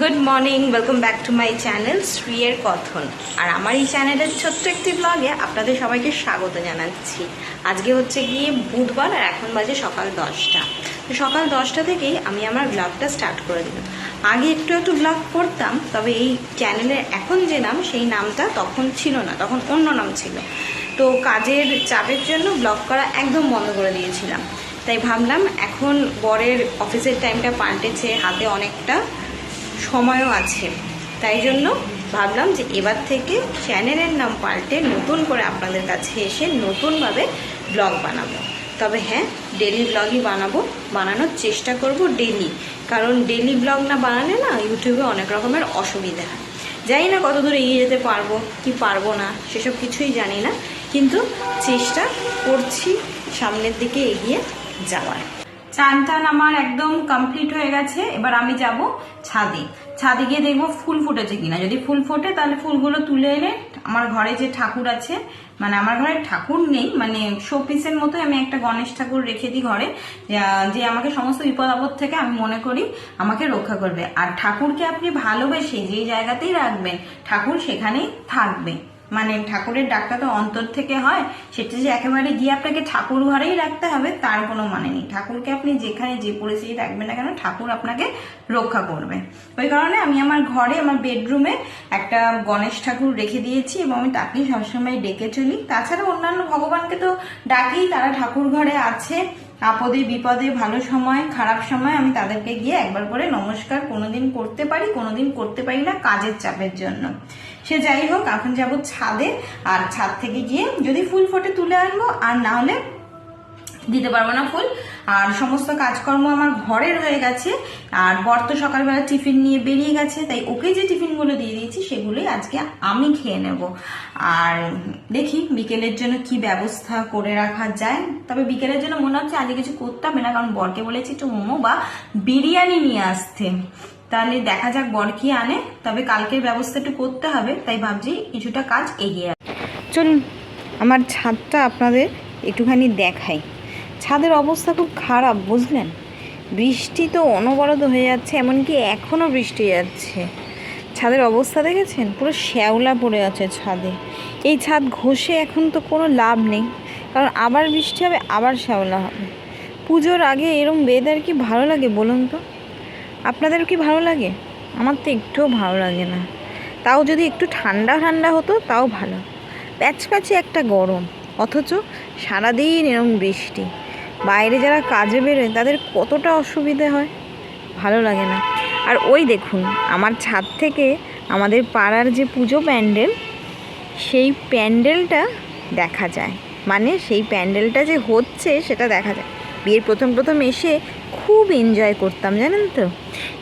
Good morning welcome back to my channel শ্রীয়ের কথন আর আমার এই চ্যানেলের ছোট্ট একটি ব্লগে আপনাদের সবাইকে স্বাগত জানাচ্ছি। আজকে হচ্ছে গিয়ে বুধবার আর এখন বাজে সকাল দশটা। তো সকাল দশটা থেকেই আমি আমার ব্লগটা স্টার্ট করে দিলাম আগে একটু একটু ব্লগ করতাম, তবে এই চ্যানেলের এখন যে নাম, সেই নামটা তখন ছিল না, তখন অন্য নাম ছিল। তো কাজের চাপের জন্য ব্লগ করা একদম বন্ধ করে দিয়েছিলাম। তাই ভাবলাম এখন বরের অফিসের টাইমটা পাল্টেছে, হাতে অনেকটা। সময়ও আছে। তাই জন্য ভাবলাম যে এবার থেকে চ্যানেলের নাম পাল্টে নতুন করে আপনাদের কাছে এসে নতুনভাবে ব্লগ বানাবো। তবে হ্যাঁ ডেলি ব্লগই বানাবো, বানানোর চেষ্টা করব ডেলি কারণ ডেলি ব্লগ না বানালে না ইউটিউবে অনেক রকমের অসুবিধা। হয় জানি না কত দূর এগিয়ে যেতে পারব, কি পারব না, সেসব কিছুই জানি না। কিন্তু চেষ্টা করছি সামনের দিকে এগিয়ে যাওয়ার। চান টান আমার একদম কমপ্লিট হয়ে গেছে। এবার আমি যাব ছাদে। ছাদে গিয়ে দেখব ফুল ফুটেছে কিনা। যদি ফুল ফোটে, তাহলে ফুলগুলো তুলে এনে আমার ঘরে যে ঠাকুর আছে মানে আমার ঘরে ঠাকুর নেই মানে শোপিসের মতো আমি একটা গণেশ ঠাকুর রেখে দিই ঘরে। যে আমাকে সমস্ত বিপদ আপদ থেকে আমি মনে করি আমাকে রক্ষা করবে। আর ঠাকুরকে আপনি ভালোবেসে যেই জায়গাতেই রাখবেন, ঠাকুর সেখানেই থাকবে। মানে ঠাকুরের ডাকটা তো অন্তর থেকে হয়, সেটা যে একেবারে গিয়ে আপনাকে ঠাকুর ঘরেই রাখতে হবে, তার কোনো মানে নেই। ঠাকুরকে আপনি যেখানে যে পরিস্থিতি রাখবেন না কেন, ঠাকুর আপনাকে রক্ষা করবে। ওই কারণে আমি আমার ঘরে, আমার বেডরুমে একটা গণেশ ঠাকুর রেখে দিয়েছি এবং আমি তাকেই সবসময় ডেকে চলি তাছাড়া অন্যান্য ভগবানকে তো ডাকি, তারা ঠাকুর ঘরে আছে। আপদে বিপদে, ভালো সময়, খারাপ সময় আমি তাদেরকে গিয়ে একবার করে নমস্কার, কোনোদিন করতে পারি, কোনোদিন করতে পারি না কাজের চাপের জন্য। সে যাই হোক, এখন যাব ছাদে। আর ছাদ থেকে গিয়ে যদি ফুল ফোটে তুলে আনব, আর না হলে দিতে পারব না ফুল। আর সমস্ত কাজকর্ম আমার ঘরের হয়ে গেছে। আর বর তো সকালবেলা টিফিন নিয়ে বেরিয়ে গেছে, তাই ওকে যে টিফিনগুলো দিয়ে দিয়েছি, সেগুলোই আজকে আমি খেয়ে নেব। আর দেখি বিকেলের জন্য কি ব্যবস্থা করে রাখা যায়। তবে বিকেলের জন্য মনে হচ্ছে আজকে কিছু করতে হবে না, কারণ বরকে বলেছি, একটু মোমো বা বিরিয়ানি নিয়ে আসতে। তাহলে দেখা যাক বর কি আনে। তবে কালকের ব্যবস্থা একটু করতে হবে, তাই ভাবছি কিছুটা কাজ এগিয়ে চলুন, আমার ছাদটা আপনাদের একটুখানি দেখাই। ছাদের অবস্থা খুব খারাপ, বুঝলেন? বৃষ্টি তো অনবরত হয়ে যাচ্ছে, এমনকি এখনও বৃষ্টি যাচ্ছে। ছাদের অবস্থা দেখেছেন? পুরো শ্যাওলা পড়ে আছে ছাদে। এই ছাদ ঘষে এখন তো কোনো লাভ নেই, কারণ আবার বৃষ্টি হবে, আবার শ্যাওলা হবে। পুজোর আগে এরম ওয়েদার কি ভালো লাগে বলুন তো? আপনাদের কি ভালো লাগে? আমার তো একটুও ভালো লাগে না। তাও যদি একটু ঠান্ডা ঠান্ডা হতো, তাও ভালো। প্যাচ প্যাচে একটা গরম, অথচ সারাদিন এরম বৃষ্টি। বাইরে যারা কাজে বেরোয়, তাদের কতটা অসুবিধে হয়? ভালো লাগে না। আর ওই দেখুন, আমার ছাদ থেকে আমাদের পাড়ার যে পুজো প্যান্ডেল, সেই প্যান্ডেলটা দেখা যায়। মানে সেই প্যান্ডেলটা যে হচ্ছে, সেটা দেখা যায়। বিয়ের প্রথম প্রথম এসে খুব এনজয় করতাম, জানেন তো?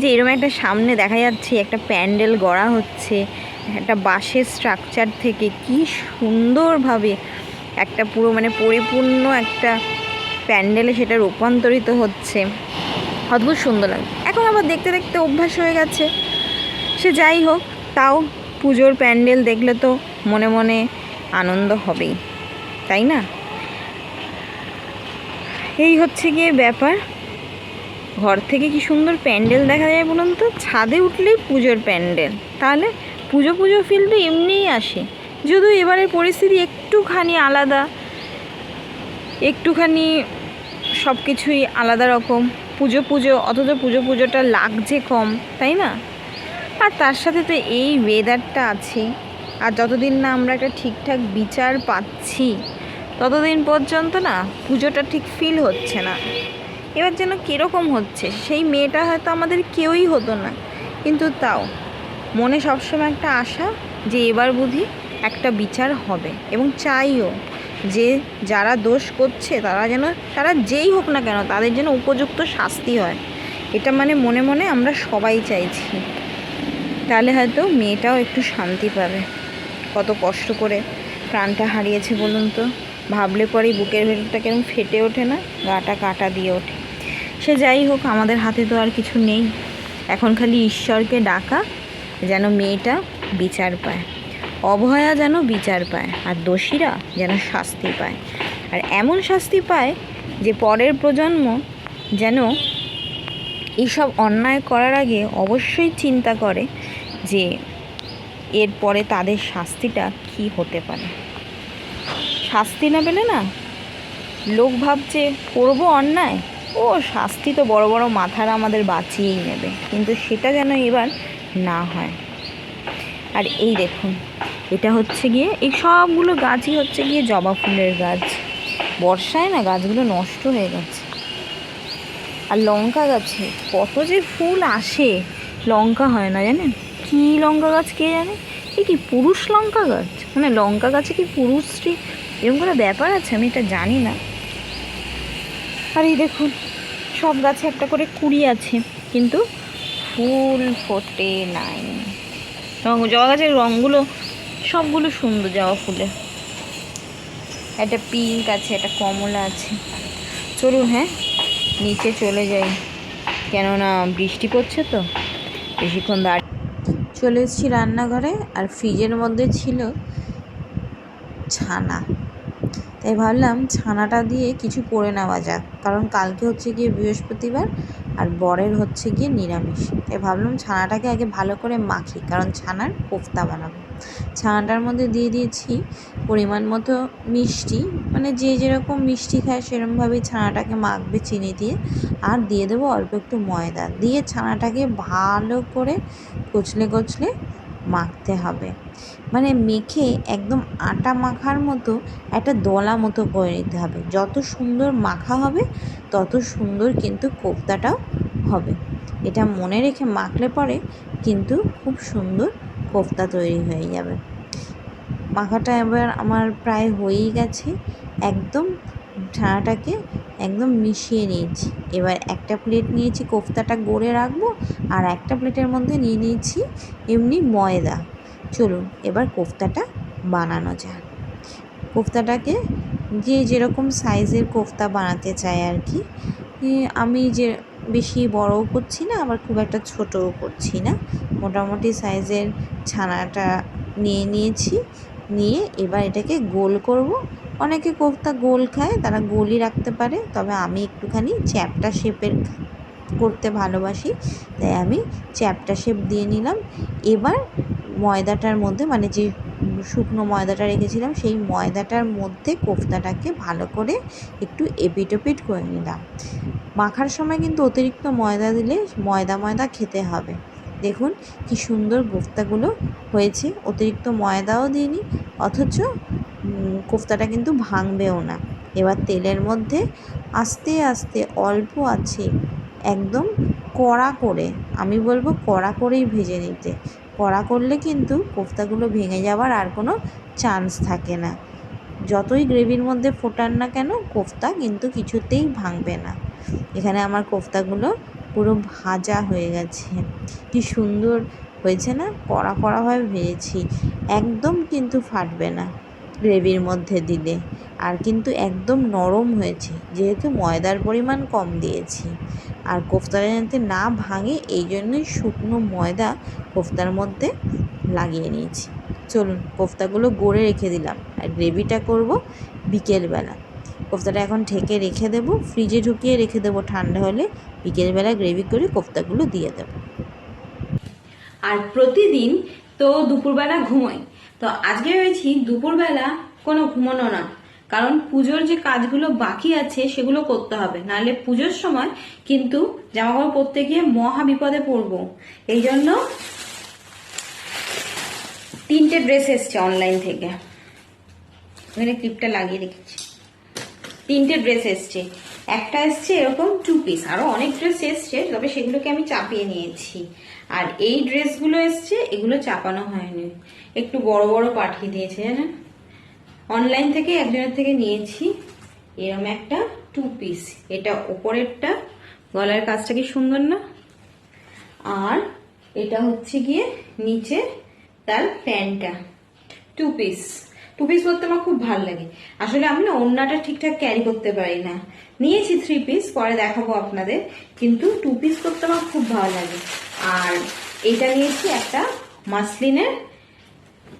যে এরকম একটা সামনে দেখা যাচ্ছে, একটা প্যান্ডেল গড়া হচ্ছে, একটা বাঁশের স্ট্রাকচার থেকে কি সুন্দরভাবে একটা পুরো মানে পরিপূর্ণ একটা প্যান্ডেলে সেটা রূপান্তরিত হচ্ছে। অদ্ভুত সুন্দর লাগে। এখন আবার দেখতে দেখতে অভ্যাস হয়ে গেছে। সে যাই হোক, তাও পুজোর প্যান্ডেল দেখলে তো মনে মনে আনন্দ হবেই, তাই না? এই হচ্ছে গিয়ে ব্যাপার। ঘর থেকে কি সুন্দর প্যান্ডেল দেখা যায় বলুন তো? ছাদে উঠলেই পুজোর প্যান্ডেল। তাহলে পুজো পুজো ফিল তো এমনিই আসে। যদিও এবারের পরিস্থিতি একটুখানি আলাদা। একটুখানি সব কিছুই আলাদা রকম। পুজো পুজো, অথচ পুজো পুজোটা লাগছে কম, তাই না? আর তার সাথে তো এই ওয়েদারটা আছে। আর যতদিন না আমরা একটা ঠিকঠাক বিচার পাচ্ছি, ততদিন পর্যন্ত না পুজোটা ঠিক ফিল হচ্ছে না। এবার যেন কীরকম হচ্ছে? সেই মেয়েটা হয়তো আমাদের কেউই হতো না। কিন্তু তাও, মনে সবসময় একটা আশা যে এবার বুঝি একটা বিচার হবে এবং চাইও যে যারা দোষ করছে, তারা যেন, তারা যেই হোক না কেন, তাদের যেন উপযুক্ত শাস্তি হয়। এটা মানে মনে মনে আমরা সবাই চাইছি। তাহলে হয়তো মেয়েটাও একটু শান্তি পাবে। কত কষ্ট করে প্রাণটা হারিয়েছে বলুন তো। ভাবলে পরেই বুকের ভেতরটা কেরম ফেটে ওঠে না? গাটা কাটা দিয়ে ওঠে। সে যাই হোক, আমাদের হাতে তো আর কিছু নেই। এখন খালি ঈশ্বরকে ডাকা যেন মেয়েটা বিচার পায়। অভয়া যেন বিচার পায় আর দোষীরা যেন শাস্তি পায়। আর এমন শাস্তি পায় যে পরের প্রজন্ম যেন এইসব অন্যায় করার আগে অবশ্যই চিন্তা করে যে এরপরে তাদের শাস্তিটা কি হতে পারে। শাস্তি না পেলে না লোক ভাবছে, করব অন্যায়? ও, শাস্তি তো বড় বড় মাথার আমাদের বাঁচিয়েই নেবে। কিন্তু সেটা যেন এবার না হয়। আর এই দেখুন, এটা হচ্ছে গিয়ে, এই সবগুলো গাছই হচ্ছে গিয়ে জবা ফুলের গাছ। বর্ষায় না গাছগুলো নষ্ট হয়ে গেছে। আর লঙ্কা গাছে, কত যে ফুল আসে, লঙ্কা হয় না জানেন? কী লঙ্কা গাছ কে জানে? এ কি পুরুষ লঙ্কা গাছ? মানে লঙ্কা গাছে কি পুরুষটি এরকম কোনো ব্যাপার আছে? আমি এটা জানি না। আর এই দেখুন সব গাছে একটা করে কুড়ি আছে, কিন্তু ফুল ফোটে নাই। রঙ জবা গাছের রঙগুলো সবগুলো সুন্দর জবা ফুলে। একটা পিঙ্ক আছে, একটা কমলা আছে। চলুন হ্যাঁ নিচে চলে যাই। কেননা বৃষ্টি পড়ছে তো, বেশিক্ষণ দাঁড়িয়ে চলে এসেছি রান্নাঘরে, আর ফ্রিজের মধ্যে ছিল ছানা। তাই ভাবলাম ছানাটা দিয়ে কিছু করে নেওয়া যাক। কারণ কালকে হচ্ছে গিয়ে বৃহস্পতিবার আর বরের হচ্ছে গিয়ে নিরামিষ। তাই ভাবলাম ছানাটাকে আগে ভালো করে মাখি, কারণ ছানার কোফতা বানাবো। ছানাটার মধ্যে দিয়ে দিয়েছি পরিমাণ মতো মিষ্টি মানে যে যেরকম মিষ্টি খায় সেরকমভাবেই ছানাটাকে মাখবে চিনি দিয়ে। আর দিয়ে দেবো অল্প একটু ময়দা। দিয়ে ছানাটাকে ভালো করে কচলে কচলে মাখতে হবে। মানে মেখে একদম আটা মাখার মতো একটা দলা মতো করে নিতে হবে। যত সুন্দর মাখা হবে, তত সুন্দর কিন্তু কোফতাটাও হবে। এটা মনে রেখে মাখলে পরে কিন্তু খুব সুন্দর কোফতা তৈরি হয়ে যাবে। মাখাটা এবার আমার প্রায় হয়েই গেছে। একদম ছানাটাকে একদম মিশিয়ে নিয়েছি। এবার একটা প্লেট নিয়েছি কোফতাটা গড়ে রাখব আর একটা প্লেটের মধ্যে নিয়ে নিয়েছি এমনি ময়দা। চলুন এবার কোফতাটা বানানো যাক। কোফতাটাকে যে যেরকম সাইজের কোফতা বানাতে চায় আর কি আমি যে বেশি বড়ও করছি না, আবার খুব একটা ছোটও করছি না। মোটামুটি সাইজের ছানাটা নিয়ে নিয়েছি। নিয়ে এবার এটাকে গোল করব অনেকে কোফতা গোল খায়, তারা গোলই রাখতে পারে। তবে আমি একটুখানি চ্যাপটা শেপের করতে ভালোবাসি, তাই আমি চ্যাপটা শেপ দিয়ে নিলাম। এবার ময়দাটার মধ্যে মানে যে শুকনো ময়দাটা রেখেছিলাম, সেই ময়দাটার মধ্যে কোফতাটাকে ভালো করে একটু এপিট ওপিট করে নিলাম। মাখার সময় কিন্তু অতিরিক্ত ময়দা দিলে ময়দা ময়দা খেতে হবে। দেখুন কি সুন্দর কোফতাগুলো হয়েছে। অতিরিক্ত ময়দাও দিইনি, অথচ কোফতাটা কিন্তু ভাঙবেও না। এবার তেলের মধ্যে আস্তে আস্তে অল্প আছে একদম কড়া করে, আমি বলব কড়া করেই ভেজে নিতে। কড়া করলে কিন্তু কোফতাগুলো ভেঙে যাওয়ার আর কোনো চান্স থাকে না। যতই গ্রেভির মধ্যে ফোটান না কেন, কোফতা কিন্তু কিছুতেই ভাঙবে না। এখানে আমার কোফতাগুলো পুরো ভাজা হয়ে গেছে। কি সুন্দর হয়েছে না? কড়া কড়াভাবে ভেজেছি। একদম কিন্তু ফাটবে না। গ্রেভির মধ্যে দিলে। আর কিন্তু একদম নরম হয়েছে, যেহেতু ময়দার পরিমাণ কম দিয়েছি। আর কোফতাটা যাতে না ভাঙে, এই জন্যই শুকনো ময়দা কোফতার মধ্যে লাগিয়ে নিয়েছি। চলুন, কোফতাগুলো গড়ে রেখে দিলাম। আর গ্রেভিটা করব বিকেলবেলা। কোফতাটা এখন ঢেকে রেখে দেবো, ফ্রিজে ঢুকিয়ে রেখে দেবো। ঠান্ডা হলে বিকেলবেলা গ্রেভি করে কোফতাগুলো দিয়ে দেবো। আর প্রতিদিন তো দুপুরবেলা ঘুমোই। তো আজকে ভেবেছি দুপুরবেলা কোনো ঘুমানো না। কারণ পুজোর যে কাজগুলো বাকি আছে, সেগুলো করতে হবে। নাহলে পুজোর সময় কিন্তু জামাকাপড় পরতে গিয়ে মহা বিপদে পড়ব। এই জন্য তিনটে ড্রেস এসছে অনলাইন থেকে। এখানে ক্লিপটা লাগিয়ে রেখেছি। তিনটে ড্রেস এসছে। একটা এসছে এরকম টু পিস আরও অনেক ড্রেস এসছে, তবে সেগুলোকে আমি চাপিয়ে নিয়েছি। আর এই ড্রেসগুলো এসছে, এগুলো চাপানো হয়নি। একটু বড় বড় পাঠিয়ে দিয়েছে জানেন অনলাইন থেকে একজনের থেকে নিয়েছি। এরম একটা টু পিস এটা ওপরেরটা, গলার কাজটা কি সুন্দর না? আর এটা হচ্ছে গিয়ে নিচে তার প্যান্টটা। টু পিস টু পিস পরতে আমার খুব ভালো লাগে। আসলে আমি না ওড়নাটা ঠিকঠাক ক্যারি করতে পারি না। নিয়েছি থ্রি পিস পরে দেখাবো আপনাদের। কিন্তু টু পিস করতে আমার খুব ভালো লাগে। আর এটা নিয়েছি একটা মাসলিনের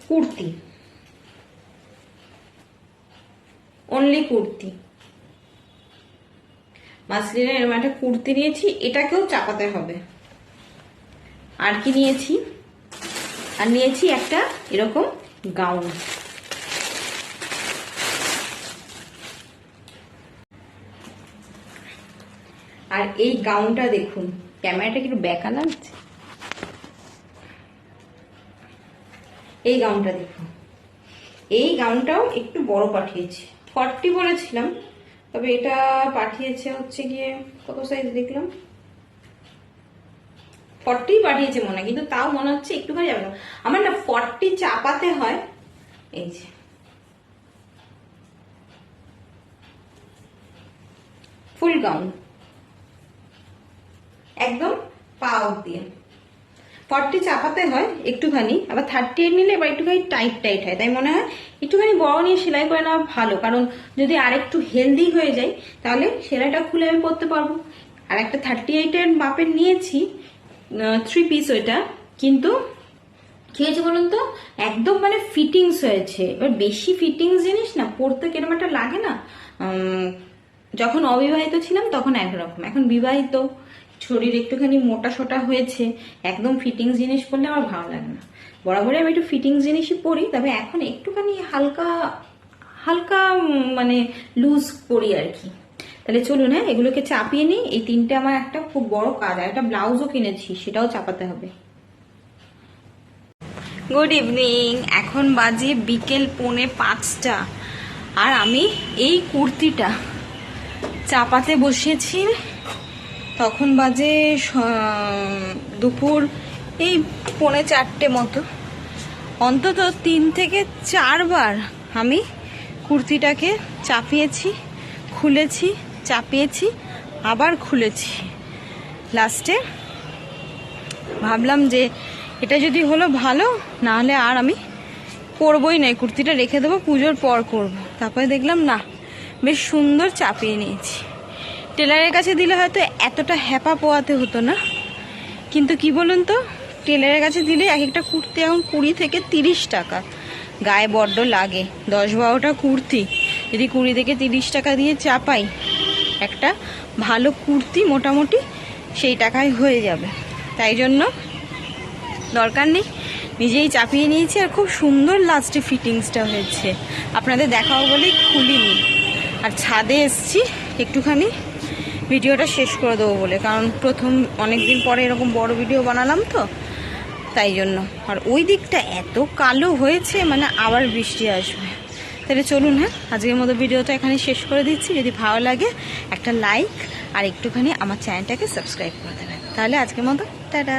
কুর্তি। অনলি কুর্তি। মাসলিনের এরকম একটা কুর্তি নিয়েছি, এটাকেও চাপাতে হবে। আর কি নিয়েছি? আর নিয়েছি একটা এরকম গাউন। আর এই গাউনটা দেখুন, ক্যামেরাটা কি একটু বেঁকা লাগছে? এই গাউনটা দেখুন, এই গাউনটাও একটু বড় পাঠিয়েছি ফর্টি বলেছিলাম, তবে এটা পাঠিয়েছে হচ্ছে গিয়ে, কত সাইজ দেখলাম? ফর্টি পাঠিয়েছে মনে কিন্তু তাও মনে হচ্ছে একটুখানি যাবে আমার না ফর্টি চাপাতে হয়, এই যে। ফুল গাউন একদম পা দিয়ে। ফর্টি চাপাতে হয় একটুখানি, আবার থার্টি এইট নিলে এবার একটুখানি টাইট টাইট হয়। তাই মনে হয় একটুখানি বড় নিয়ে সেলাই করে নেওয়া ভালো, কারণ যদি আরেকটু হেলদি হয়ে যায়, তাহলে সেলাইটা খুলে আমি পরতে পারব। আর একটা থার্টি এইটের মাপের নিয়েছি থ্রি পিস ওইটা, কিন্তু কি হয়েছে বলুন তো, একদম মানে ফিটিংস হয়েছে। এবার বেশি ফিটিংস জিনিস না, পরতে কিরম একটা লাগে না যখন অবিবাহিত ছিলাম তখন একরকম, এখন বিবাহিত। শরীর একটুখানি মোটা সোটা হয়েছে, একদম ফিটিংস জিনিস পরলে আমার ভালো লাগে না। বরাবরই আমি একটু ফিটিংস জিনিসই পরি, তবে এখন একটুখানি হালকা হালকা মানে লুজ পরি আর কি। তাহলে চলুন হ্যাঁ এগুলোকে চাপিয়ে নিই। এই তিনটে আমার একটা খুব বড় কাজ, আর একটা ব্লাউজও কিনেছি, সেটাও চাপাতে হবে। গুড ইভিনিং এখন বাজে বিকেল পৌনে পাঁচটা, আর আমি এই কুর্তিটা চাপাতে বসেছি তখন বাজে দুপুর এই পৌনে চারটে মতো। অন্তত তিন থেকে চারবার আমি কুর্তিটাকে চাপিয়েছি, খুলেছি, চাপিয়েছি, আবার খুলেছি। লাস্টে ভাবলাম যে এটা যদি হলো ভালো না হলে আর আমি করবই না। কুর্তিটা রেখে দেবো, পুজোর পর করব। তারপরে দেখলাম না, বেশ সুন্দর চাপিয়ে নিয়েছি। টেলারের কাছে দিলে হয়তো এতটা হ্যাপা পোয়াতে হতো না। কিন্তু কি বলুন তো, টেলারের কাছে দিলে এক একটা কুর্তি এখন কুড়ি থেকে তিরিশ টাকা। গায়ে বড্ড লাগে, দশ বারোটা কুর্তি। যদি কুড়ি থেকে তিরিশ টাকা দিয়ে চাপাই, একটা ভালো কুর্তি মোটামুটি সেই টাকায় হয়ে যাবে। তাই জন্য দরকার নেই, নিজেই চাপিয়ে নিয়েছি আর খুব সুন্দর লাস্টে ফিটিংসটা হয়েছে। আপনাদের দেখাও বলেই খুলিনি। আর ছাদে এসছি, একটুখানি ভিডিওটা শেষ করে দেবো বলে। কারণ প্রথম অনেক দিন পরে এরকম বড় ভিডিও বানালাম তো, তাই জন্য। আর ওই দিকটা এত কালো হয়েছে মানে আবার বৃষ্টি আসবে। তাহলে চলুন হ্যাঁ? আজকের মতো ভিডিওটা এখানে শেষ করে দিচ্ছি। যদি ভালো লাগে, একটা লাইক আর একটুখানি আমার চ্যানেলটাকে সাবস্ক্রাইব করে দেবেন। তাহলে আজকের মতো, টাটা!